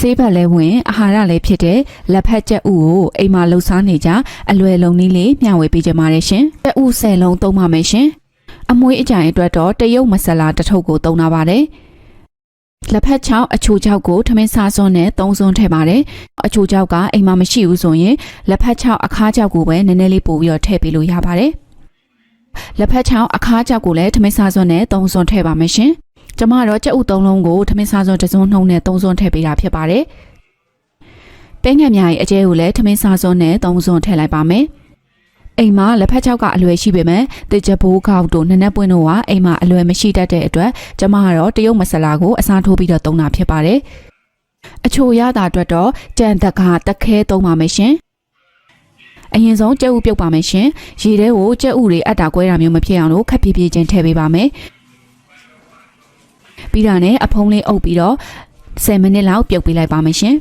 ဆေးဘက်လဲဝင်အာဟာရလည်းဖြစ်တဲ့လက်ဖက်ကြက်ဥကိုအိမ်မှာလှူစားနေကြအလွယ်လုံးနည်းလေးမျှဝေပေးကြပါတယ်ရှင်ကြက်ဥဆယ်လုံးသုံးပါမယ်ရှင်အမွေးအကြိုင်အတွက်တော့တရုတ်မဆလာတစ်ထုပ်ကိုသုံးတာပါတယ်လက်ဖက်ချောင်းအချိုချောက်ကိုထမင်းစားစွန်းနဲ့သုံးစွန်းထည့်ပါတယ်အချိုချောက်ကအိမ်မှာမရှိဘူးဆိုရင်လက်ဖက်ချောက်အခါးချောက်ကိုပဲနည်းနည်းလေးပို့ပြီးတော့ထည့်ပေးလို့ရပါတယ်လက်ဖက်ချောင်းအခါးချောက်ကိုလည်းထမင်းစားစွန်းနဲ့သုံးစွန်းထည့်ပါမယ်ရှင် ကျမတော့ကြက်ဥသုံးလုံးကိုထမင်းစားစွန်းတစ်စုံနှုံနဲ့သုံးစွန်းထည့်ပေးတာဖြစ်ပါတယ်။ပဲငယ်များရဲ့အကျဲကိုလည်းထမင်းစားစွန်းနဲ့သုံးစွန်းထည့်လိုက်ပါမယ်။အိမ်မှာလက်ဖက်ချောက်ကအလွယ်ရှိပေမဲ့တကြဘိုးကောက်တို့နက်နက်ပွင့်တို့ကအိမ်မှာအလွယ်မရှိတတ်တဲ့အတွက်ကျမကတော့တရုတ်မဆလာကိုအစားထိုးပြီးတော့သုံးတာဖြစ်ပါတယ်။အချိုရတာအတွက်တော့ကြံတက်ကတက်ခဲသုံးပါမယ်ရှင်။အရင်ဆုံးကြက်ဥပြုတ်ပါမယ်ရှင်။ရေထဲကိုကြက်ဥတွေအပ်တာကွဲတာမျိုးမဖြစ်အောင်လို့ခက်ပြေးပြေးချင်းထည့်ပေးပါမယ်။ ပြီးတာနဲ့အဖုံးလေးအုပ်ပြီးတော့10မိနစ်လောက်ပြုတ်ပေးလိုက်ပါမယ်ရှင်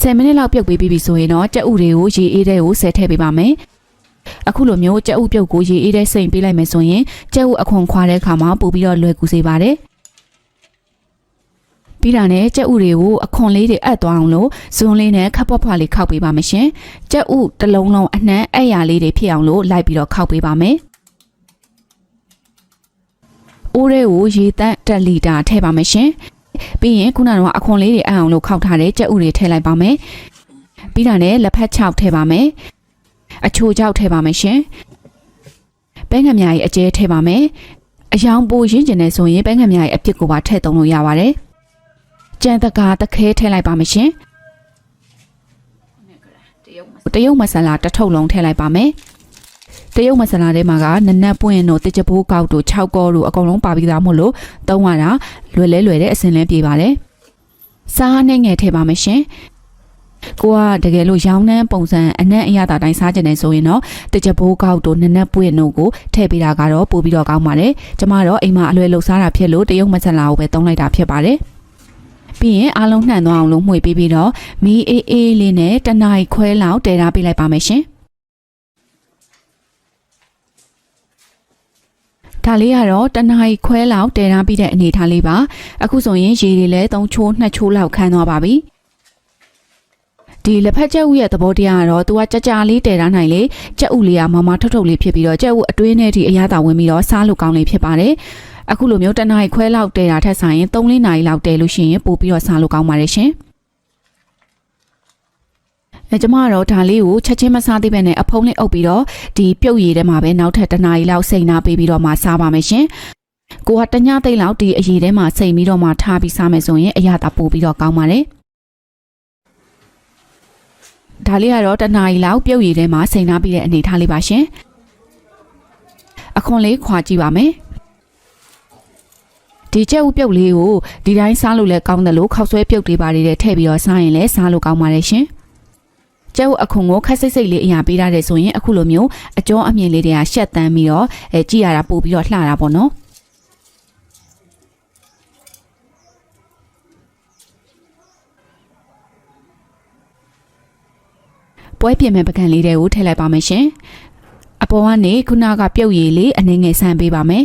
10မိနစ်လောက်ပြုတ်ပေးပြီးပြီဆိုရင်တော့ကြက်ဥတွေကိုရေအေးတဲ့ကိုဆယ်ထည့်ပေးပါမယ်အခုလိုမျိုးကြက်ဥပြုတ်ကိုရေအေးတဲ့စိမ်ပေးလိုက်မယ်ဆိုရင်ကြက်ဥအခွန်ခွာတဲ့အခါမှာပို့ပြီးတော့လွယ်ကူစေပါတယ်ပြီးတာနဲ့ကြက်ဥတွေကိုအခွန်လေးတွေအပ်သွားအောင်လို့ဇွန်းလေးနဲ့ခပ်ပွားဖွားလေးခောက်ပေးပါမယ်ရှင်ကြက်ဥတစ်လုံးလုံးအနှံ့အဲ့ရလေးတွေဖြစ်အောင်လို့လိုက်ပြီးတော့ခောက်ပေးပါမယ် အိုးထဲကိုရေတန့်1လီတာထည့်ပါမယ်ရှင်။ပြီးရင်ခုနကတော့အခွန်လေးတွေအအောင်လို့ခောက်ထားတဲ့ကြက်ဥတွေထည့်လိုက်ပါမယ်။ပြီးတာနဲ့လက်ဖက်ချောက်ထည့်ပါမယ်။အချိုချောက်ထည့်ပါမယ်ရှင်။ပဲငမြားကြီးအကျဲထည့်ပါမယ်။အယောင်ပိုရင်းကျင်နေဆိုရင်ပဲငမြားကြီးအပြစ်ကိုပါထည့်သုံးလို့ရပါတယ်။ကြံတကာတခဲထည့်လိုက်ပါမယ်ရှင်။တရုတ်မဆလာတစ်ထုပ်လုံးထည့်လိုက်ပါမယ်။ တရုတ်မဆလာထဲမှာကနနက်ပွင့်တို့တကြပိုးကောက်တို့6ကောတို့အကုန်လုံးပါပြီးသားမို့လို့သုံးရတာလွယ်လဲလွယ်တဲ့အစင်လဲပြေပါတယ်။စားနဲ့ငယ်ထည့်ပါမယ်ရှင်။ကိုကတကယ်လို့ရောင်းနှမ်းပုံစံအနက်အရသာတိုင်းစားကြတယ်ဆိုရင်တော့တကြပိုးကောက်တို့နနက်ပွင့်တို့ကိုထည့်ပေးတာကတော့ပို့ပြီးတော့ကောင်းပါတယ်။ကျမတော့အိမ်မှာအလွယ်လှစားတာဖြစ်လို့တရုတ်မဆလာကိုပဲသုံးလိုက်တာဖြစ်ပါတယ်။ပြီးရင်အားလုံးနှံ့သွားအောင်လို့မှွေပေးပြီးတော့မီးအေးအေးလေးနဲ့တနားရီခွဲလောက်တည်ထားပေးလိုက်ပါမယ်ရှင်။ ဒါလေးကတော့တနဟာရီခွဲလောက်တည်ထားပြီးတဲ့အနေထားလေးပါအခုဆိုရင်ရေတွေလည်း3ချိုး2ချိုးလောက်ခန်းသွားပါပြီဒီလက်ဖက်ကြက်ဥရဲ့သဘောတရားကတော့သူကကြကြလေးတည်ထားနိုင်လေကြက်ဥလေးကမမထုတ်ထုတ်လေးဖြစ်ပြီးတော့ကြက်ဥအတွင်းထဲထိအရသာဝင်ပြီးတော့စားလို့ကောင်းလေးဖြစ်ပါတယ်အခုလိုမျိုးတနဟာရီခွဲလောက်တည်တာထက်ဆိုင်ရင်3-4နာရီလောက်တည်လို့ရှိရင်ပို့ပြီးတော့စားလို့ကောင်းပါတယ်ရှင်အဲ ကျမကတော့ဒါလေးကိုချက်ချင်းမစားသေးပဲနဲ့အဖုံးလေးအုပ်ပြီးတော့ဒီပြုတ်ရည်ထဲမှာပဲနောက်ထပ်တစ်နာရီလောက်စိန်နာပေးပြီးတော့မှစားပါမယ်ရှင်။ကိုကတညသိန်းလောက်ဒီအရည်ထဲမှာစိန်ပြီးတော့မှထားပြီးစားမယ်ဆိုရင်အရသာပို့ပြီးတော့ကောင်းပါတယ်။ဒါလေးကတော့တစ်နာရီလောက်ပြုတ်ရည်ထဲမှာစိန်နာပြီးတဲ့အနေထားလေးပါရှင်။အခွန်လေးခွာကြည့်ပါမယ်။ဒီကြက်ဥပြုတ်လေးကိုဒီတိုင်းစားလို့လည်းကောင်းတယ်လို့ခောက်ဆွဲပြုတ်တွေပါလေးထည့်ပြီးတော့စားရင်လည်းစားလို့ကောင်းပါတယ်ရှင်။ ကျုပ်အခုံကိုခက်စိတ်စိတ်လေးအရာပေးရတယ်ဆိုရင်အခုလိုမျိုးအကျော်အမြင်လေးတွေကရှက်တန်းပြီးတော့အဲကြည့်ရတာပို့ပြီးတော့လှတာပေါ့နော်ပွဲပြင်မဲ့ပကံလေးတွေကိုထည့်လိုက်ပါမယ်ရှင်အပေါ်ကနေခုနကပြုတ်ရည်လေးအနေငယ်ဆန်ပေးပါမယ်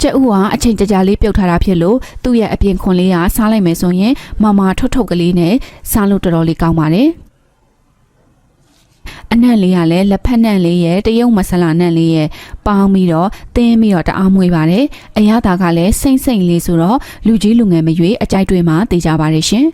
ကျက်ဥကအချိန်ကြာကြာလေးပြုတ်ထားတာဖြစ်လို့သူ့ရဲ့အပြင်ခွန်လေးကစားလိုက်မယ်ဆိုရင်မမထုတ်ထုတ်ကလေးနဲ့စားလို့တော်တော်လေးကောင်းပါတယ်အနံ့လေးကလည်းလက်ဖက်နံ့လေးရဲ့တရုတ်မဆလာနံ့လေးရဲ့ပေါင်းပြီးတော့တင်းပြီးတော့တအားမွေးပါတယ်အရသာကလည်းစိမ့်စိမ့်လေးဆိုတော့လူကြီးလူငယ်မရွေးအကြိုက်တွေမှာတေးကြပါတယ်ရှင်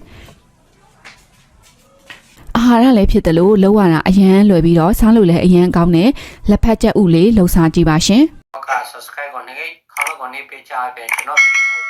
အာဟာရလည်းဖြစ်တယ်လို့လောက်ရတာအရန်လွယ်ပြီးတော့စားလို့လည်းအရန်ကောင်းတယ်လက်ဖက်ချက်ဥလေးလှူစားကြည့်ပါရှင်နောက်က subscribe ကိုနေ ခေါင်းကိုနေပေးချပေးကျွန်တော်ဗီဒီယို